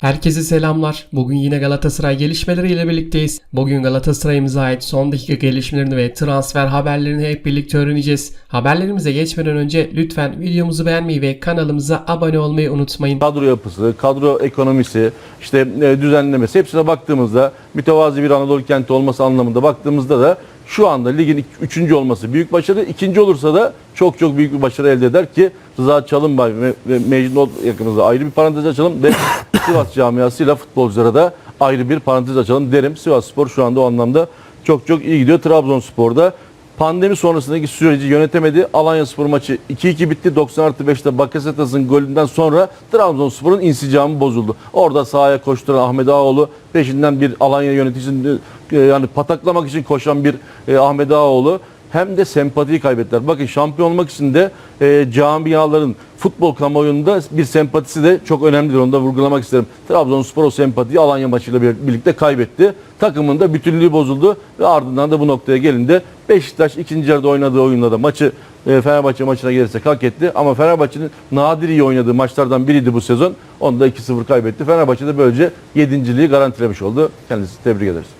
Herkese selamlar. Bugün yine Galatasaray gelişmeleriyle birlikteyiz. Bugün Galatasaray'ımıza ait son dakika gelişmelerini ve transfer haberlerini hep birlikte öğreneceğiz. Haberlerimize geçmeden önce lütfen videomuzu beğenmeyi ve kanalımıza abone olmayı unutmayın. kadro yapısı, kadro ekonomisi, işte e, düzenlemesi hepsine baktığımızda mütevazi bir Anadolu kenti olması anlamında baktığımızda da şu anda ligin 3. olması büyük başarı. ikinci olursa da çok çok büyük bir başarı elde eder ki Rıza Çalınbay ve, Mecnun yakınımızda ayrı bir parantez açalım ve Sivas camiasıyla futbolculara da ayrı bir parantez açalım derim. Sivas Spor şu anda o anlamda çok çok iyi gidiyor. Trabzonspor'da Pandemi sonrasındaki süreci yönetemedi. Alanya Spor maçı 2-2 bitti. 90 artı 5'te Bakasetas'ın golünden sonra Trabzonspor'un insicamı bozuldu. Orada sahaya koşturan Ahmet Ağaoğlu peşinden bir Alanya yöneticisini e, yani pataklamak için koşan bir e, Ahmet Ağaoğlu hem de sempatiyi kaybettiler. Bakın şampiyon olmak için de e, camiaların futbol kamuoyunda bir sempatisi de çok önemlidir. Onu da vurgulamak isterim. Trabzonspor o sempatiyi Alanya maçıyla bir- birlikte kaybetti. Takımın da bütünlüğü bozuldu ve ardından da bu noktaya gelindi. Beşiktaş ikinci yarıda oynadığı oyunda da maçı e, Fenerbahçe maçına gelirsek hak etti. Ama Fenerbahçe'nin nadir iyi oynadığı maçlardan biriydi bu sezon. Onu da 2-0 kaybetti. Fenerbahçe de böylece yedinciliği garantilemiş oldu. Kendisi tebrik ederiz.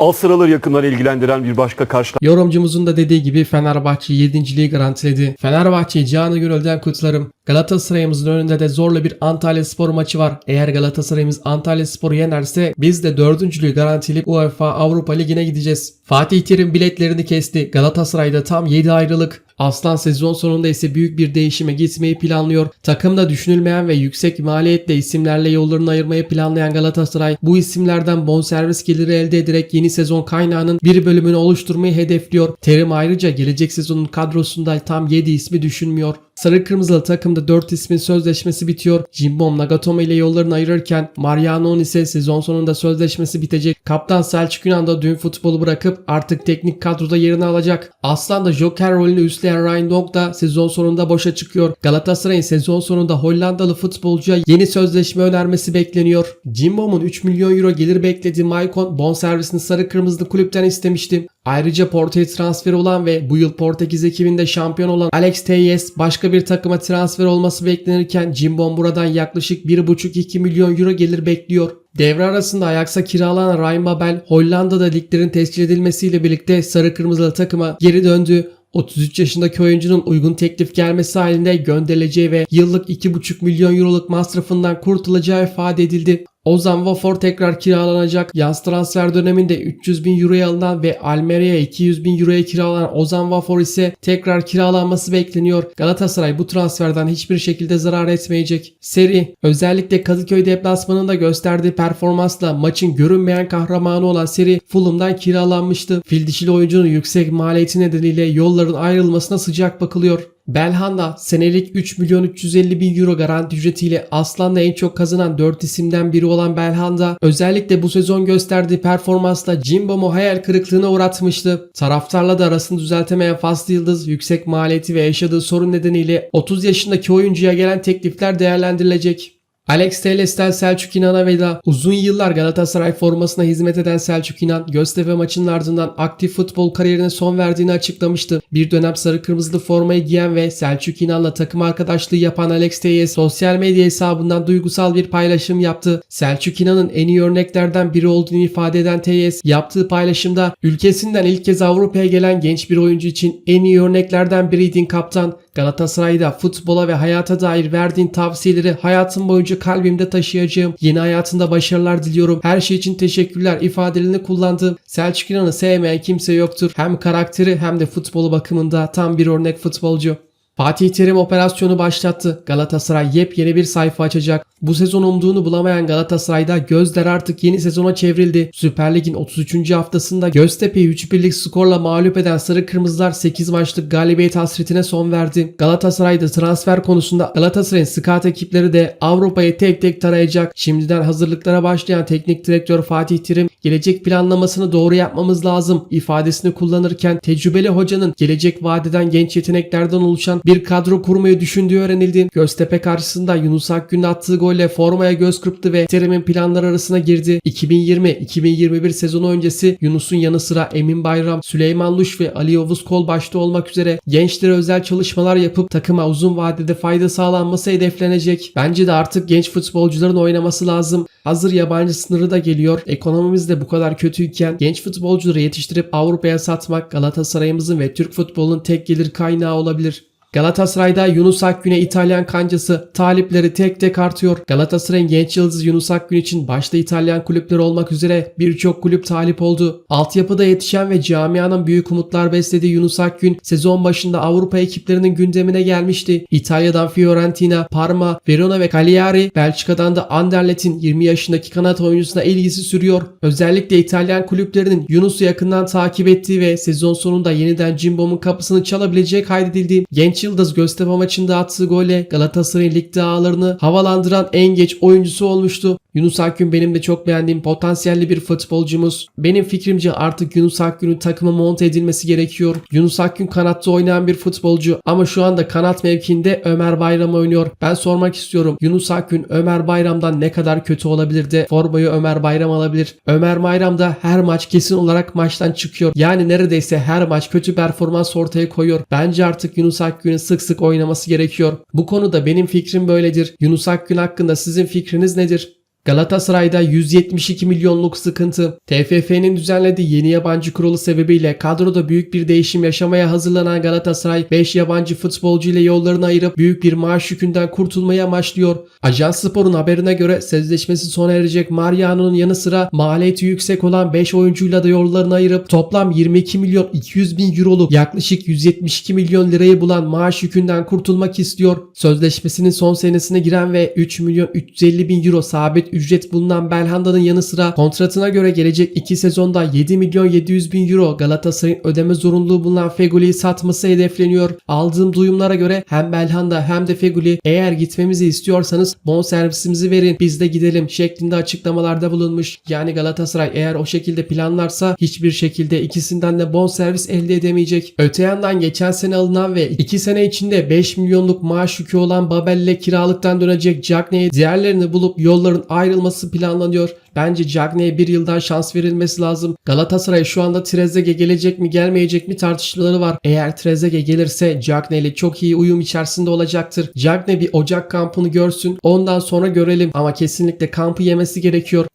Alt sıraları yakından ilgilendiren bir başka karşılaşma. Yorumcumuzun da dediği gibi Fenerbahçe 7.liği garantiledi. Fenerbahçe'yi canı gönülden kutlarım. Galatasaray'ımızın önünde de zorlu bir Antalya Spor maçı var. Eğer Galatasaray'ımız Antalya Spor'u yenerse biz de dördüncülüğü garantileyip UEFA Avrupa Ligi'ne gideceğiz. Fatih Terim biletlerini kesti. Galatasaray'da tam 7 ayrılık. Aslan sezon sonunda ise büyük bir değişime gitmeyi planlıyor. Takımda düşünülmeyen ve yüksek maliyetle isimlerle yollarını ayırmayı planlayan Galatasaray bu isimlerden bonservis geliri elde ederek yeni sezon kaynağının bir bölümünü oluşturmayı hedefliyor. Terim ayrıca gelecek sezonun kadrosunda tam 7 ismi düşünmüyor. Sarı Kırmızılı takımda 4 ismin sözleşmesi bitiyor. Jimbom Nagatomo ile yollarını ayırırken Mariano'nun ise sezon sonunda sözleşmesi bitecek. Kaptan Selçuk Yunan da dün futbolu bırakıp artık teknik kadroda yerini alacak. Aslan da Joker rolünü üstleyen Ryan Dong da sezon sonunda boşa çıkıyor. Galatasaray'ın sezon sonunda Hollandalı futbolcuya yeni sözleşme önermesi bekleniyor. Jimbom'un 3 milyon euro gelir beklediği Maicon bonservisini sarı kırmızılı kulüpten istemişti. Ayrıca Porto'ya transfer olan ve bu yıl Portekiz ekibinde şampiyon olan Alex Telles başka bir takıma transfer olması beklenirken Jimbom buradan yaklaşık 1,5-2 milyon euro gelir bekliyor. Devre arasında Ajax'a kiralanan Ryan Babel Hollanda'da liglerin tescil edilmesiyle birlikte sarı kırmızılı takıma geri döndü. 33 yaşındaki oyuncunun uygun teklif gelmesi halinde gönderileceği ve yıllık 2,5 milyon euroluk masrafından kurtulacağı ifade edildi. Ozan Wafor tekrar kiralanacak. Yaz transfer döneminde 300 bin euroya alınan ve Almeria'ya 200 bin euroya kiralanan Ozan Wafor ise tekrar kiralanması bekleniyor. Galatasaray bu transferden hiçbir şekilde zarar etmeyecek. Seri özellikle Kadıköy deplasmanında gösterdiği performansla maçın görünmeyen kahramanı olan Seri Fulham'dan kiralanmıştı. Fil oyuncunun yüksek maliyeti nedeniyle yolların ayrılmasına sıcak bakılıyor. Belhanda senelik 3 milyon 350 bin euro garanti ücretiyle Aslan'da en çok kazanan 4 isimden biri olan Belhanda özellikle bu sezon gösterdiği performansla Jimbom'u hayal kırıklığına uğratmıştı. Taraftarla da arasını düzeltemeyen Faslı Yıldız yüksek maliyeti ve yaşadığı sorun nedeniyle 30 yaşındaki oyuncuya gelen teklifler değerlendirilecek. Alex Telles'ten Selçuk İnan'a veda. Uzun yıllar Galatasaray formasına hizmet eden Selçuk İnan, Göztepe maçının ardından aktif futbol kariyerine son verdiğini açıklamıştı. Bir dönem sarı kırmızılı formayı giyen ve Selçuk İnan'la takım arkadaşlığı yapan Alex Telles sosyal medya hesabından duygusal bir paylaşım yaptı. Selçuk İnan'ın en iyi örneklerden biri olduğunu ifade eden Telles yaptığı paylaşımda ülkesinden ilk kez Avrupa'ya gelen genç bir oyuncu için en iyi örneklerden biriydin kaptan. Galatasaray'da futbola ve hayata dair verdiğin tavsiyeleri hayatım boyunca kalbimde taşıyacağım. Yeni hayatında başarılar diliyorum. Her şey için teşekkürler ifadelerini kullandığım Selçuk İnan'ı sevmeyen kimse yoktur. Hem karakteri hem de futbolu bakımında tam bir örnek futbolcu. Fatih Terim operasyonu başlattı. Galatasaray yepyeni bir sayfa açacak. Bu sezon umduğunu bulamayan Galatasaray'da gözler artık yeni sezona çevrildi. Süper Lig'in 33. haftasında Göztepe'yi 3-1'lik skorla mağlup eden Sarı Kırmızılar 8 maçlık galibiyet hasretine son verdi. Galatasaray'da transfer konusunda Galatasaray'ın scout ekipleri de Avrupa'yı tek tek tarayacak. Şimdiden hazırlıklara başlayan teknik direktör Fatih Terim gelecek planlamasını doğru yapmamız lazım ifadesini kullanırken tecrübeli hocanın gelecek vadeden genç yeteneklerden oluşan bir kadro kurmayı düşündüğü öğrenildi. Göztepe karşısında Yunus Akgün'ün attığı golle formaya göz kırptı ve Terim'in planları arasına girdi. 2020-2021 sezonu öncesi Yunus'un yanı sıra Emin Bayram, Süleyman Luş ve Ali Yavuz Kol başta olmak üzere gençlere özel çalışmalar yapıp takıma uzun vadede fayda sağlanması hedeflenecek. Bence de artık genç futbolcuların oynaması lazım. Hazır yabancı sınırı da geliyor. Ekonomimiz de bu kadar kötüyken genç futbolcuları yetiştirip Avrupa'ya satmak Galatasaray'ımızın ve Türk futbolunun tek gelir kaynağı olabilir. Galatasaray'da Yunus Akgün'e İtalyan kancası talipleri tek tek artıyor. Galatasaray'ın genç yıldızı Yunus Akgün için başta İtalyan kulüpleri olmak üzere birçok kulüp talip oldu. Altyapıda yetişen ve camianın büyük umutlar beslediği Yunus Akgün sezon başında Avrupa ekiplerinin gündemine gelmişti. İtalya'dan Fiorentina, Parma, Verona ve Cagliari, Belçika'dan da Anderlet'in 20 yaşındaki kanat oyuncusuna ilgisi sürüyor. Özellikle İtalyan kulüplerinin Yunus'u yakından takip ettiği ve sezon sonunda yeniden Cimbom'un kapısını çalabileceği kaydedildi. Genç Yıldız Göztepe maçında attığı golle Galatasaray'ın ligde ağlarını havalandıran en geç oyuncusu olmuştu. Yunus Akgün benim de çok beğendiğim potansiyelli bir futbolcumuz. Benim fikrimce artık Yunus Akgün'ün takıma monte edilmesi gerekiyor. Yunus Akgün kanatta oynayan bir futbolcu ama şu anda kanat mevkiinde Ömer Bayram oynuyor. Ben sormak istiyorum. Yunus Akgün Ömer Bayram'dan ne kadar kötü olabilir de formayı Ömer Bayram alabilir. Ömer Bayram da her maç kesin olarak maçtan çıkıyor. Yani neredeyse her maç kötü performans ortaya koyuyor. Bence artık Yunus Akgün'ün sık sık oynaması gerekiyor. Bu konuda benim fikrim böyledir. Yunus Akgün hakkında sizin fikriniz nedir? Galatasaray'da 172 milyonluk sıkıntı. TFF'nin düzenlediği yeni yabancı kurulu sebebiyle kadroda büyük bir değişim yaşamaya hazırlanan Galatasaray 5 yabancı futbolcu ile yollarını ayırıp büyük bir maaş yükünden kurtulmaya amaçlıyor. Ajans Spor'un haberine göre sözleşmesi sona erecek Mariano'nun yanı sıra maliyeti yüksek olan 5 oyuncuyla da yollarını ayırıp toplam 22 milyon 200 bin euroluk yaklaşık 172 milyon lirayı bulan maaş yükünden kurtulmak istiyor. Sözleşmesinin son senesine giren ve 3 milyon 350 bin euro sabit ücret bulunan Belhanda'nın yanı sıra kontratına göre gelecek 2 sezonda 7 milyon 700 bin euro Galatasaray'ın ödeme zorunluluğu bulunan Feguli'yi satması hedefleniyor. Aldığım duyumlara göre hem Belhanda hem de Feguli eğer gitmemizi istiyorsanız bon servisimizi verin biz de gidelim şeklinde açıklamalarda bulunmuş. Yani Galatasaray eğer o şekilde planlarsa hiçbir şekilde ikisinden de bon servis elde edemeyecek. Öte yandan geçen sene alınan ve 2 sene içinde 5 milyonluk maaş yükü olan Babel'le kiralıktan dönecek Cagney'e diğerlerini bulup yolların ayrılması planlanıyor. Bence Cagney'e bir yıl daha şans verilmesi lazım. Galatasaray şu anda Trezeguet gelecek mi gelmeyecek mi tartışmaları var. Eğer Trezeguet gelirse Cagney ile çok iyi uyum içerisinde olacaktır. Cagney bir Ocak kampını görsün ondan sonra görelim ama kesinlikle kampı yemesi gerekiyor.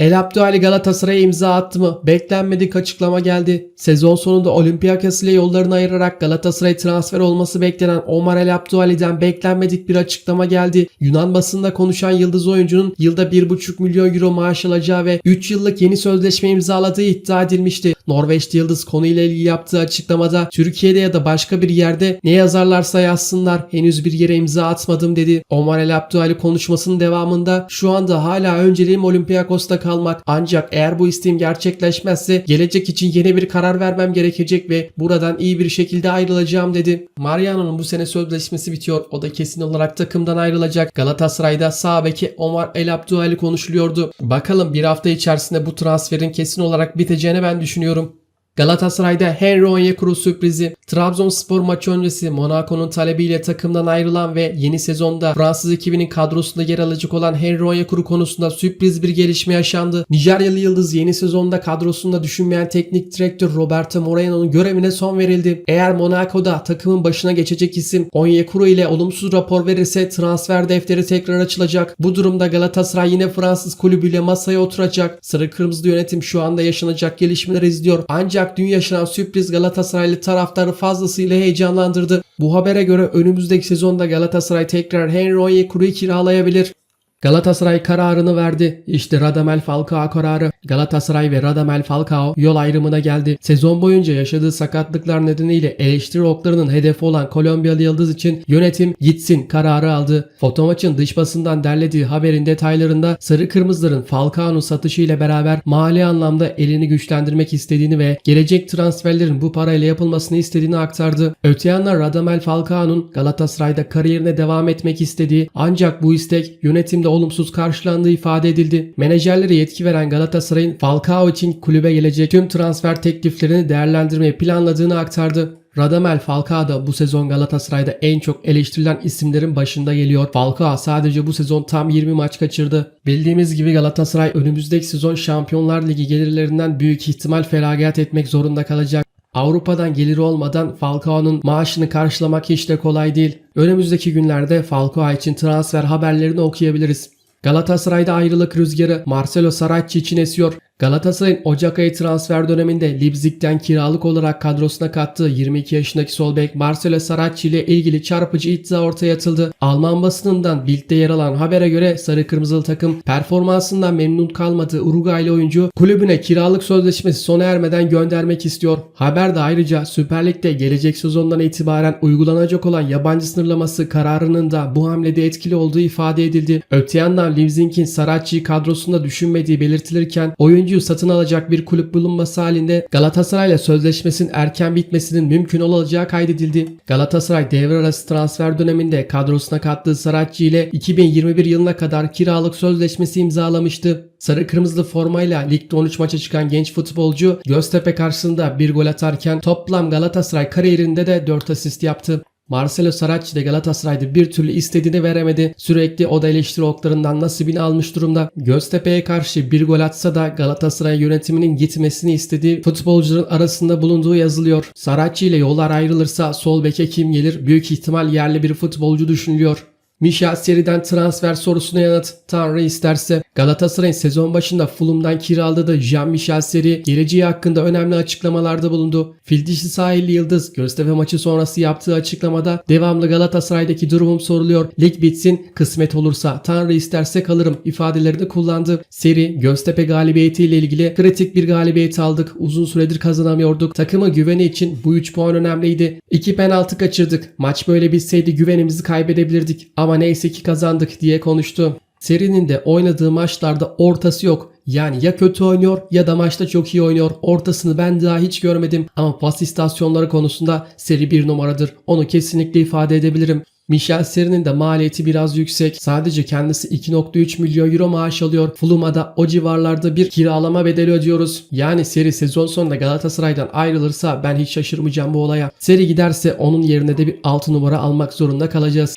El Abdüali Galatasaray'a imza attı mı? Beklenmedik açıklama geldi. Sezon sonunda Olympiakos ile yollarını ayırarak Galatasaray transfer olması beklenen Omar El Abdüali'den beklenmedik bir açıklama geldi. Yunan basında konuşan yıldız oyuncunun yılda 1,5 milyon euro maaş alacağı ve 3 yıllık yeni sözleşme imzaladığı iddia edilmişti. Norveçli yıldız konuyla ilgili yaptığı açıklamada Türkiye'de ya da başka bir yerde ne yazarlarsa yazsınlar henüz bir yere imza atmadım dedi. Omar El Abdüali konuşmasının devamında şu anda hala önceliğim Olympiakos'ta kalmak ancak eğer bu isteğim gerçekleşmezse gelecek için yeni bir karar vermem gerekecek ve buradan iyi bir şekilde ayrılacağım dedi. Mariano'nun bu sene sözleşmesi bitiyor. O da kesin olarak takımdan ayrılacak. Galatasaray'da sağ beki Omar El Abdüali konuşuluyordu. Bakalım bir hafta içerisinde bu transferin kesin olarak biteceğini ben düşünüyorum. Galatasaray'da Henry Onyekuru sürprizi, Trabzonspor maçı öncesi Monaco'nun talebiyle takımdan ayrılan ve yeni sezonda Fransız ekibinin kadrosunda yer alacak olan Henry Onyekuru konusunda sürpriz bir gelişme yaşandı. Nijeryalı Yıldız yeni sezonda kadrosunda düşünmeyen teknik direktör Roberto Moreno'nun görevine son verildi. Eğer Monaco'da takımın başına geçecek isim Onyekuru ile olumsuz rapor verirse transfer defteri tekrar açılacak. Bu durumda Galatasaray yine Fransız kulübüyle masaya oturacak. Sarı Kırmızılı yönetim şu anda yaşanacak gelişmeleri izliyor. Ancak dün yaşanan sürpriz Galatasaraylı taraftarı fazlasıyla heyecanlandırdı. Bu habere göre önümüzdeki sezonda Galatasaray tekrar Henry Onyekuru'yu kiralayabilir. Galatasaray kararını verdi. İşte Radamel Falcao kararı. Galatasaray ve Radamel Falcao yol ayrımına geldi. Sezon boyunca yaşadığı sakatlıklar nedeniyle eleştiri oklarının hedefi olan Kolombiyalı Yıldız için yönetim gitsin kararı aldı. Fotomaçın dış basından derlediği haberin detaylarında sarı kırmızıların Falcao'nun satışı ile beraber mali anlamda elini güçlendirmek istediğini ve gelecek transferlerin bu parayla yapılmasını istediğini aktardı. Öte yandan Radamel Falcao'nun Galatasaray'da kariyerine devam etmek istediği ancak bu istek yönetimde olumsuz karşılandığı ifade edildi. Menajerlere yetki veren Galatasaray'ın Falcao için kulübe gelecek tüm transfer tekliflerini değerlendirmeyi planladığını aktardı. Radamel Falcao da bu sezon Galatasaray'da en çok eleştirilen isimlerin başında geliyor. Falcao sadece bu sezon tam 20 maç kaçırdı. Bildiğimiz gibi Galatasaray önümüzdeki sezon Şampiyonlar Ligi gelirlerinden büyük ihtimal feragat etmek zorunda kalacak. Avrupa'dan geliri olmadan Falcao'nun maaşını karşılamak hiç de kolay değil. Önümüzdeki günlerde Falcao için transfer haberlerini okuyabiliriz. Galatasaray'da ayrılık rüzgarı Marcelo Saracchi için esiyor. Galatasaray'ın Ocak ayı transfer döneminde Leipzig'ten kiralık olarak kadrosuna kattığı 22 yaşındaki sol bek Marcelo Saracchi ile ilgili çarpıcı iddia ortaya atıldı. Alman basınından Bild'de yer alan habere göre sarı kırmızılı takım performansından memnun kalmadığı Uruguaylı oyuncu kulübüne kiralık sözleşmesi sona ermeden göndermek istiyor. Haberde ayrıca Süper Lig'de gelecek sezondan itibaren uygulanacak olan yabancı sınırlaması kararının da bu hamlede etkili olduğu ifade edildi. Öte yandan Leipzig'in Saracchi'yi kadrosunda düşünmediği belirtilirken oyuncuyu satın alacak bir kulüp bulunması halinde Galatasaray'la sözleşmesinin erken bitmesinin mümkün olacağı kaydedildi. Galatasaray devre arası transfer döneminde kadrosuna kattığı Saracchi ile 2021 yılına kadar kiralık sözleşmesi imzalamıştı. Sarı kırmızılı formayla ligde 13 maça çıkan genç futbolcu Göztepe karşısında bir gol atarken toplam Galatasaray kariyerinde de 4 asist yaptı. Marcelo Saracchi de Galatasaray'da bir türlü istediğini veremedi. Sürekli o da eleştiri oklarından nasibini almış durumda. Göztepe'ye karşı bir gol atsa da Galatasaray yönetiminin gitmesini istediği futbolcuların arasında bulunduğu yazılıyor. Saracchi ile yollar ayrılırsa sol beke kim gelir? Büyük ihtimal yerli bir futbolcu düşünülüyor. Michel Seri'den transfer sorusuna yanıt Tanrı isterse Galatasaray'ın sezon başında Fulham'dan kiraladığı Jean-Michel Seri geleceği hakkında önemli açıklamalarda bulundu. Fildişli sahilli Yıldız Göztepe maçı sonrası yaptığı açıklamada devamlı Galatasaray'daki durumum soruluyor. Lig bitsin kısmet olursa Tanrı isterse kalırım ifadelerini kullandı. Seri Göztepe galibiyetiyle ilgili kritik bir galibiyet aldık. Uzun süredir kazanamıyorduk. Takımın güveni için bu 3 puan önemliydi. 2 penaltı kaçırdık. Maç böyle bitseydi güvenimizi kaybedebilirdik. Ama neyse ki kazandık diye konuştu. Serinin de oynadığı maçlarda ortası yok. Yani ya kötü oynuyor ya da maçta çok iyi oynuyor. Ortasını ben daha hiç görmedim. Ama pas istasyonları konusunda seri bir numaradır. Onu kesinlikle ifade edebilirim. Michel Seri'nin de maliyeti biraz yüksek. Sadece kendisi 2.3 milyon euro maaş alıyor. Fulham'a o civarlarda bir kiralama bedeli ödüyoruz. Yani Seri sezon sonunda Galatasaray'dan ayrılırsa ben hiç şaşırmayacağım bu olaya. Seri giderse onun yerine de bir 6 numara almak zorunda kalacağız.